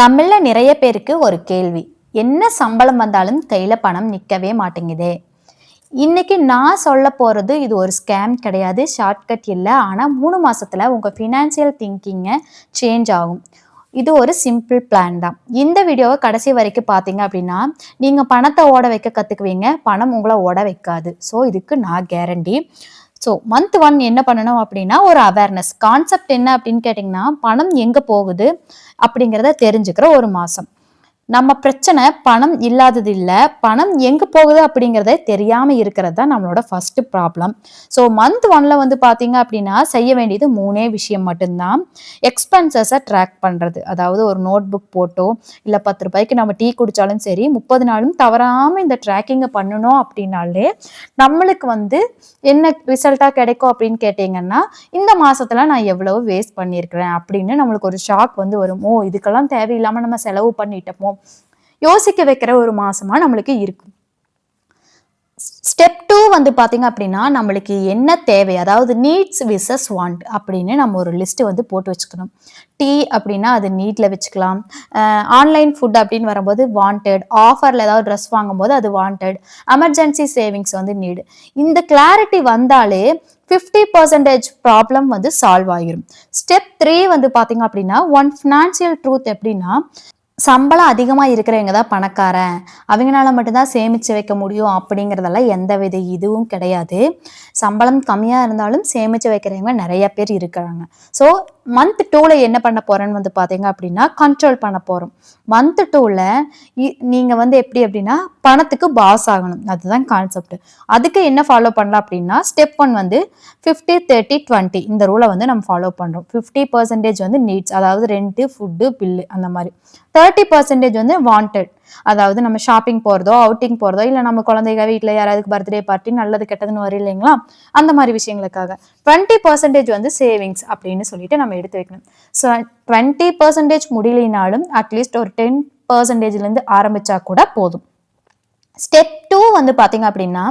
நம்மள நிறைய பேருக்கு ஒரு கேள்வி. என்ன சம்பளம் வந்தாலும் கையில பணம் நிக்கவே மாட்டேங்குதே. இன்னைக்கு நான் சொல்ல போறது இது ஒரு ஸ்கேம் கிடையாது ஷார்ட்கட் இல்லை. ஆனா மூணு மாசத்துல உங்க ஃபினான்சியல் திங்கிங்கை சேஞ்ச் ஆகும். இது ஒரு சிம்பிள் பிளான் தான். இந்த வீடியோவை கடைசி வரைக்கும் பார்த்தீங்க அப்படின்னா நீங்கள் பணத்தை ஓட வைக்க கற்றுக்குவீங்க பணம் உங்களை ஓட வைக்காது. ஸோ இதுக்கு நான் கேரண்டி ஸோ மந்த் ஒன் என்ன பண்ணணும் அப்படின்னா ஒரு அவேர்னஸ் கான்செப்ட் என்ன அப்படின்னு கேட்டிங்கன்னா பணம் எங்கே போகுது அப்படிங்கிறத தெரிஞ்சுக்கிற ஒரு மாதம் நம்ம பிரச்சனை பணம் இல்லாதது இல்லை பணம் எங்கே போகுது அப்படிங்கிறத தெரியாமல் இருக்கிறது தான் நம்மளோட ஃபஸ்ட்டு ப்ராப்ளம் ஸோ மந்த் ஒன்ல வந்து பார்த்தீங்க அப்படின்னா செய்ய வேண்டியது மூணே விஷயம் மட்டும்தான். எக்ஸ்பென்சஸை ட்ராக் பண்ணுறது அதாவது ஒரு நோட் புக் போட்டோ இல்லை பத்து ரூபாய்க்கு நம்ம டீ குடித்தாலும் சரி முப்பது நாளும் தவறாமல் இந்த ட்ராக்கிங்கை பண்ணணும் அப்படின்னாலே நம்மளுக்கு வந்து என்ன ரிசல்ட்டாக கிடைக்கும் அப்படின்னு கேட்டிங்கன்னா இந்த மாதத்தில் நான் எவ்வளவு வேஸ்ட் பண்ணியிருக்கிறேன் அப்படின்னு நம்மளுக்கு ஒரு ஷாக் வந்து வரும். ஓ இதுக்கெல்லாம் தேவையில்லாமல் நம்ம செலவு பண்ணிட்டோமோ யோசிக்க வைக்கிற ஒரு மாசமாக நம்மளுக்கு இருக்கும். ஸ்டெப் டூ வந்து பார்த்தீங்க அப்படின்னா நம்மளுக்கு என்ன தேவை? அதாவது நீட்ஸ் விசஸ் வாண்ட் அப்படின்னு நம்ம ஒரு லிஸ்ட் வந்து போட்டு வச்சுக்கணும். டீ அப்படின்னா அது நீட்டில் வச்சுக்கலாம். ஆன்லைன் ஃபுட் அப்படின்னு வரும்போது வாண்டட் ஆஃபரில் ஏதாவது ட்ரெஸ் வாங்கும்போது அது வாண்டட் எமர்ஜென்சி சேவிங்ஸ் வந்து நீடு இந்த கிளாரிட்டி வந்தாலே ஃபிஃப்டி பர்சன்டேஜ் ப்ராப்ளம் வந்து சால்வ் ஆகிரும் ஸ்டெப் த்ரீ வந்து பார்த்தீங்க அப்படின்னா ஒன் ஃபினான்ஷியல் ட்ரூத் எப்படின்னா சம்பளம் அதிகமாக இருக்கிறவங்க தான் பணக்காரன். அவங்களால மட்டும்தான் சேமித்து வைக்க முடியும் அப்படிங்கிறதெல்லாம் எந்த வித இதுவும் கிடையாது. சம்பளம் கம்மியாக இருந்தாலும் சேமித்து வைக்கிறவங்க நிறைய பேர் இருக்கிறாங்க. ஸோ மந்த் டூவில் என்ன பண்ண போகிறேன்னு வந்து பார்த்தீங்க அப்படின்னா கண்ட்ரோல் பண்ண போகிறோம் மந்த் டூவில் நீங்கள் வந்து எப்படி அப்படின்னா பணத்துக்கு பாஸ் ஆகணும். அதுதான் கான்செப்ட் அதுக்கு என்ன ஃபாலோ பண்ணலாம் அப்படின்னா ஸ்டெப் ஒன் வந்து ஃபிஃப்டி தேர்ட்டி டுவெண்ட்டி இந்த ரூலை வந்து நம்ம ஃபாலோ பண்ணுறோம் ஃபிஃப்டி பர்சன்டேஜ் வந்து நீட்ஸ் அதாவது ரெண்ட்டு ஃபுட்டு பில்லு அந்த மாதிரி. தேர்ட்டி பர்சன்டேஜ் வந்து வாண்டட் அதாவது நம்ம ஷாப்பிங் போகிறதோ அவுட்டிங் போகிறதோ இல்லை நம்ம குழந்தைங்க வீட்டில் யாராவது பர்த்டே பார்ட்டி நல்லது கெட்டதுன்னு வரும் இல்லைங்களா? அந்த மாதிரி விஷயங்களுக்காக. டுவெண்ட்டி பர்சன்டேஜ் வந்து சேவிங்ஸ் அப்படின்னு சொல்லிட்டு நம்ம எடுத்து வைக்கணும். ஸோ டுவெண்ட்டி பர்சன்டேஜ் முடியலைனாலும் அட்லீஸ்ட் ஒரு டென் பர்சன்டேஜ்லேருந்து ஆரம்பிச்சா கூட போதும். ஸ்டெப் டூ வந்து பார்த்தீங்க அப்படின்னா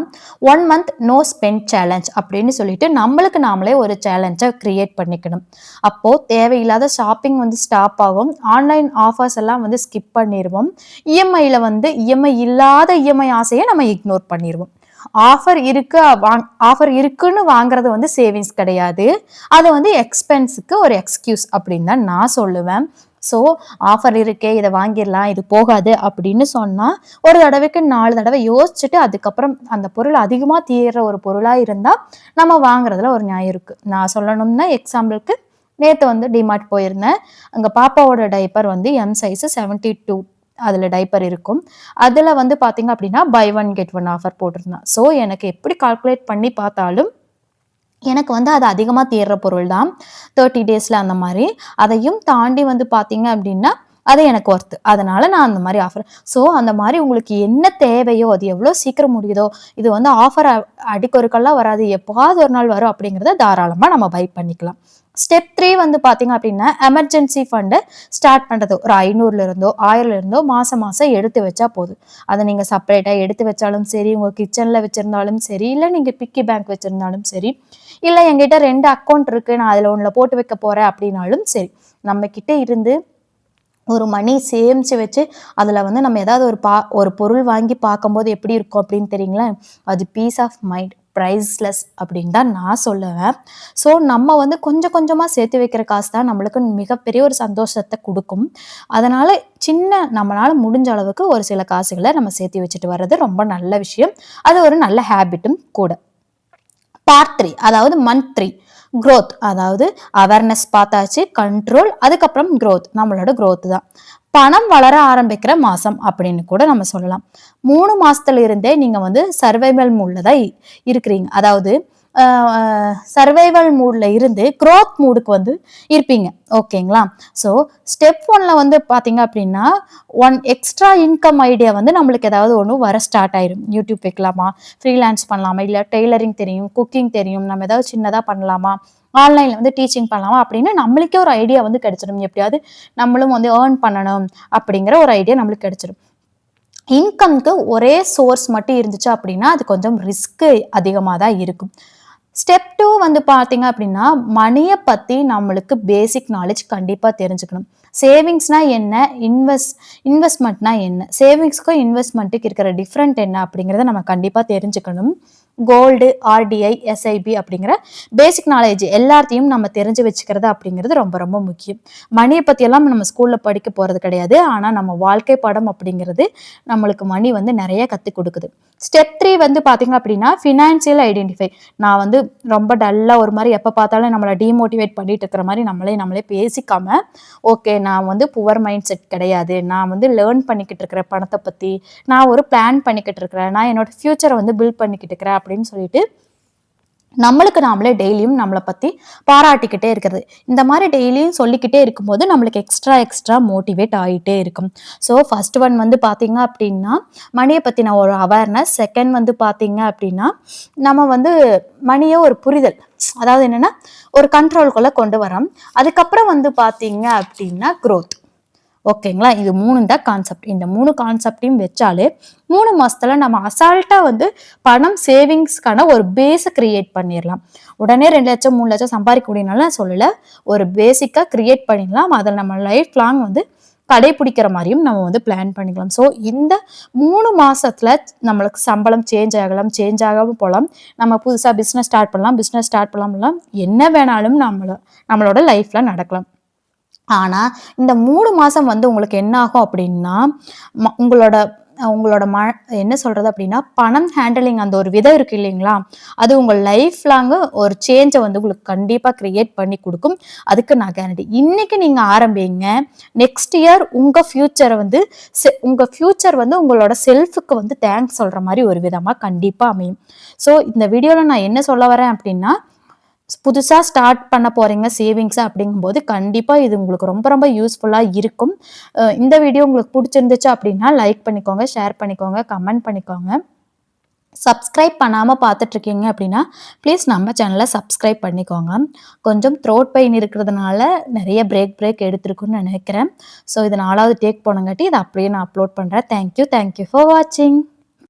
one month no spend challenge அப்படின்னு சொல்லிட்டு நம்மளுக்கு நாமளே ஒரு சேலஞ்சை கிரியேட் பண்ணிக்கணும். அப்போது தேவையில்லாத ஷாப்பிங் வந்து ஸ்டாப் ஆகும். ஆன்லைன் ஆஃபர்ஸ் எல்லாம் வந்து ஸ்கிப் பண்ணிடுவோம் இஎம்ஐயில் வந்து இஎம்ஐ இல்லாத இஎம்ஐ ஆசையை நம்ம இக்னோர் பண்ணிடுவோம் ஆஃபர் இருக்கு வாங் ஆஃபர் இருக்குன்னு வாங்குறது வந்து சேவிங்ஸ் கிடையாது. அது வந்து எக்ஸ்பென்ஸுக்கு ஒரு எக்ஸ்கியூஸ் அப்படின்னு தான் நான் சொல்லுவேன். ஸோ ஆஃபர் இருக்கே இதை வாங்கிடலாம் இது போகாது அப்படின்னு சொன்னால் ஒரு தடவைக்கு நாலு தடவை யோசிச்சுட்டு அதுக்கப்புறம் அந்த பொருள் அதிகமாக தீர்ற ஒரு பொருளாக இருந்தால் நம்ம வாங்குறதுல ஒரு நியாயம் இருக்குது நான் சொல்லணும்னா எக்ஸாம்பிளுக்கு நேற்று வந்து டிமார்ட் போயிருந்தேன். அங்கே பாப்பாவோட டைப்பர் வந்து எம் சைஸு செவன்ட்டி டூ அதில் டைப்பர் இருக்கும். அதில் வந்து பார்த்தீங்க அப்படின்னா buy one get one offer போட்டிருந்தான். ஸோ எனக்கு எப்படி கால்குலேட் பண்ணி பார்த்தாலும் எனக்கு வந்து அது அதிகமாக தேடுற பொருள் தான் தேர்ட்டி டேஸில் அந்த மாதிரி. அதையும் தாண்டி வந்து பார்த்தீங்க அப்படின்னா அது எனக்கு ஒர்த்து அதனால நான் அந்த மாதிரி ஆஃபர் ஸோ அந்த மாதிரி உங்களுக்கு என்ன தேவையோ அது எவ்வளோ சீக்கிரம் முடியுதோ இது வந்து ஆஃபர் அடிக்கொருக்கெல்லாம் வராது. எப்போவாவது ஒரு நாள் வரும் அப்படிங்கிறத தாராளமாக நம்ம பை பண்ணிக்கலாம். ஸ்டெப் த்ரீ வந்து பார்த்தீங்க அப்படின்னா எமர்ஜென்சி ஃபண்டை ஸ்டார்ட் பண்ணுறது ஒரு ஐநூறுலேருந்தோ ஆயிரம்லேருந்தோ மாதம் மாதம் எடுத்து வச்சா போதும். அதை நீங்கள் செப்பரேட்டாக எடுத்து வச்சாலும் சரி உங்கள் கிச்சனில் வச்சுருந்தாலும் சரி இல்லை நீங்கள் பிக்கி பேங்க் வச்சுருந்தாலும் சரி இல்லை எங்கிட்ட ரெண்டு அக்கௌண்ட் இருக்குது நான் அதில் ஒன்றில் போட்டு வைக்க போகிறேன் அப்படின்னாலும் சரி நம்மக்கிட்ட இருந்து ஒரு மணி சேமித்து வச்சு அதில் வந்து நம்ம ஏதாவது ஒரு பா ஒரு பொருள் வாங்கி பார்க்கும்போது எப்படி இருக்கும் அப்படின்னு தெரியுங்களா? அது பீஸ் ஆஃப் மைண்ட் ப்ரைஸ்லெஸ் அப்படின்னு தான் நான் சொல்லுவேன். ஸோ நம்ம வந்து கொஞ்சம் கொஞ்சமாக சேர்த்து வைக்கிற காசு தான் நம்மளுக்கு மிகப்பெரிய ஒரு சந்தோஷத்தை கொடுக்கும். அதனால் சின்ன நம்மளால் முடிஞ்ச அளவுக்கு ஒரு சில காசுகளை நம்ம சேர்த்து வச்சுட்டு வர்றது ரொம்ப நல்ல விஷயம். அது ஒரு நல்ல ஹேபிட்டும் கூட. பார்ட் த்ரீ அதாவது மந்த் த்ரீ க்ரோத் அதாவது அவேர்னஸ் பார்த்தாச்சு கண்ட்ரோல் அதுக்கப்புறம் க்ரோத் நம்மளோட க்ரோத் தான். பணம் வளர ஆரம்பிக்கிற மாதம் அப்படின்னு கூட நம்ம சொல்லலாம். மூணு மாதத்துல இருந்தே நீங்கள் வந்து சர்வைவல் மூட்ல தான் இருக்கிறீங்க. அதாவது சர்வைவல் மூட்ல இருந்து க்ரோத் மூடுக்கு வந்து இருப்பீங்க. ஓகேங்களா? ஸோ ஸ்டெப் ஒன்ல வந்து பாத்தீங்க அப்படின்னா ஒன் எக்ஸ்ட்ரா இன்கம் ஐடியா வந்து நம்மளுக்கு ஏதாவது ஒன்று வர ஸ்டார்ட் ஆயிரும். யூடியூப் வைக்கலாமா? ஃப்ரீலான்ஸ் பண்ணலாமா? இல்லை டெய்லரிங் தெரியும் குக்கிங் தெரியும் நம்ம ஏதாவது சின்னதாக பண்ணலாமா? ஆன்லைனில் வந்து டீச்சிங் பண்ணலாமா? அப்படின்னு நம்மளுக்கே ஒரு ஐடியா வந்து கிடைச்சிடும். எப்படியாவது நம்மளும் வந்து ஏர்ன் பண்ணணும் அப்படிங்கிற ஒரு ஐடியா நம்மளுக்கு கிடைச்சிடும் இன்கம்க்கு ஒரே சோர்ஸ் மட்டும் இருந்துச்சு அப்படின்னா அது கொஞ்சம் ரிஸ்க்கு அதிகமாக தான் இருக்கும். ஸ்டெப் டூ வந்து பார்த்தீங்க அப்படின்னா மணியை பற்றி நம்மளுக்கு பேசிக் நாலேஜ் கண்டிப்பாக தெரிஞ்சுக்கணும். சேவிங்ஸ்னா என்ன? இன்வெஸ்ட் இன்வெஸ்ட்மெண்ட்னா என்ன? சேவிங்ஸ்க்கும் இன்வெஸ்ட்மெண்ட்டுக்கு இருக்கிற டிஃப்ரெண்ட் என்ன அப்படிங்கிறத நம்ம கண்டிப்பாக தெரிஞ்சுக்கணும். கோல்டு ஆர்டிஐ எஸ்ஐபி அப்படிங்கிற பேசிக் நாலேஜ் எல்லாத்தையும் நம்ம தெரிஞ்சு வச்சுக்கிறது அப்படிங்கிறது ரொம்ப ரொம்ப முக்கியம். மணியை பற்றியெல்லாம் நம்ம ஸ்கூலில் படிக்க போகிறது கிடையாது. ஆனால் நம்ம வாழ்க்கை பாடம் அப்படிங்கிறது நம்மளுக்கு மணி வந்து நிறைய கற்றுக் கொடுக்குது. ஸ்டெப் த்ரீ வந்து பார்த்தீங்க அப்படின்னா ஃபினான்சியல் ஐடென்டிஃபை நான் வந்து ரொம்ப டல்லாக ஒரு மாதிரி எப்போ பார்த்தாலும் நம்மளை டிமோட்டிவேட் பண்ணிட்டு இருக்கிற மாதிரி நம்மளே நம்மளே பேசிக்காம ஓகே நான் வந்து புவர் மைண்ட் செட் கிடையாது. நான் வந்து லேர்ன் பண்ணிக்கிட்டு இருக்கிற பணத்தை பற்றி நான் ஒரு பிளான் பண்ணிக்கிட்டு இருக்கிறேன். நான் என்னோட ஃப்யூச்சரை வந்து பில்ட் பண்ணிக்கிட்டு இருக்கிறேன் அப்படின்னு சொல்லிட்டு நம்மளுக்கு நாமளே டெய்லியும் நம்மளை பற்றி பாராட்டிக்கிட்டே இருக்கிறது. இந்த மாதிரி டெய்லியும் சொல்லிக்கிட்டே இருக்கும்போது நம்மளுக்கு எக்ஸ்ட்ரா எக்ஸ்ட்ரா மோட்டிவேட் ஆகிட்டே இருக்கும். ஸோ ஃபர்ஸ்ட் ஒன் வந்து பார்த்தீங்க அப்படின்னா மணியை பற்றின ஒரு அவேர்னஸ் செகண்ட் வந்து பார்த்தீங்க அப்படின்னா நம்ம வந்து மணியை ஒரு புரிதல். அதாவது என்னென்னா ஒரு கண்ட்ரோல்குள்ளே கொண்டு வரோம். அதுக்கப்புறம் வந்து பார்த்தீங்க அப்படின்னா க்ரோத் ஓகேங்களா? இது மூணு தான் கான்செப்ட் இந்த மூணு கான்செப்டையும் வச்சாலே மூணு மாசத்துல நம்ம அசால்ட்டாக வந்து பணம் சேவிங்ஸ்க்கான ஒரு பேஸை கிரியேட் பண்ணிடலாம் உடனே ரெண்டு லட்சம் மூணு லட்சம் சம்பாதிக்க முடியும்னால சொல்லலை. ஒரு பேசிக்காக கிரியேட் பண்ணிடலாம் அதில் நம்ம லைஃப் லாங் வந்து கடைபிடிக்கிற மாதிரியும் நம்ம வந்து பிளான் பண்ணிக்கலாம். ஸோ இந்த மூணு மாசத்துல நம்மளுக்கு சம்பளம் சேஞ்ச் ஆகலாம் சேஞ்ச் ஆகாமல் போகலாம் நம்ம புதுசாக பிஸ்னஸ் ஸ்டார்ட் பண்ணலாம் பிஸ்னஸ் ஸ்டார்ட் பண்ணலாம். என்ன வேணாலும் நம்மள நம்மளோட லைஃப்ல நடக்கலாம். ஆனால் இந்த மூணு மாதம் வந்து உங்களுக்கு என்ன ஆகும் அப்படின்னா ம- உங்களோட உங்களோட ம என்ன சொல்கிறது அப்படின்னா பணம் ஹேண்டலிங் அந்த ஒரு விதம் இருக்கு இல்லைங்களா? அது உங்கள் லைஃப் லாங்கு ஒரு சேஞ்சை வந்து உங்களுக்கு கண்டிப்பாக க்ரியேட் பண்ணி கொடுக்கும். அதுக்கு நான் கேரண்டி இன்னைக்கு நீங்கள் ஆரம்பிங்க. நெக்ஸ்ட் இயர் உங்கள் ஃப்யூச்சரை வந்து se- உங்க ஃப்யூச்சர் வந்து உங்களோட செல்ஃபுக்கு வந்து தேங்க்ஸ் சொல்கிற மாதிரி ஒரு விதமாக கண்டிப்பாக அமையும். ஸோ இந்த வீடியோவில் நான் என்ன சொல்ல வரேன் அப்படின்னா புதுசாக ஸ்டார்ட் பண்ண போகிறீங்க சேவிங்ஸ் அப்படிங்கும்போது கண்டிப்பாக இது உங்களுக்கு ரொம்ப ரொம்ப யூஸ்ஃபுல்லாக இருக்கும். இந்த வீடியோ உங்களுக்கு பிடிச்சிருந்துச்சு அப்படின்னா லைக் பண்ணிக்கோங்க ஷேர் பண்ணிக்கோங்க கமெண்ட் பண்ணிக்கோங்க. சப்ஸ்கிரைப் பண்ணாமல் பார்த்துட்ருக்கீங்க அப்படின்னா ப்ளீஸ் நம்ம சேனலை சப்ஸ்கிரைப் பண்ணிக்கோங்க. கொஞ்சம் த்ரோட் பெயின் இருக்கிறதுனால நிறைய பிரேக் பிரேக் எடுத்துருக்குன்னு நினைக்கிறேன். ஸோ இது நாலாவது டேக் போனங்காட்டி இதை அப்படியே நான் அப்லோட் பண்ணுறேன் தேங்க்யூ தேங்க்யூ ஃபார் வாட்சிங்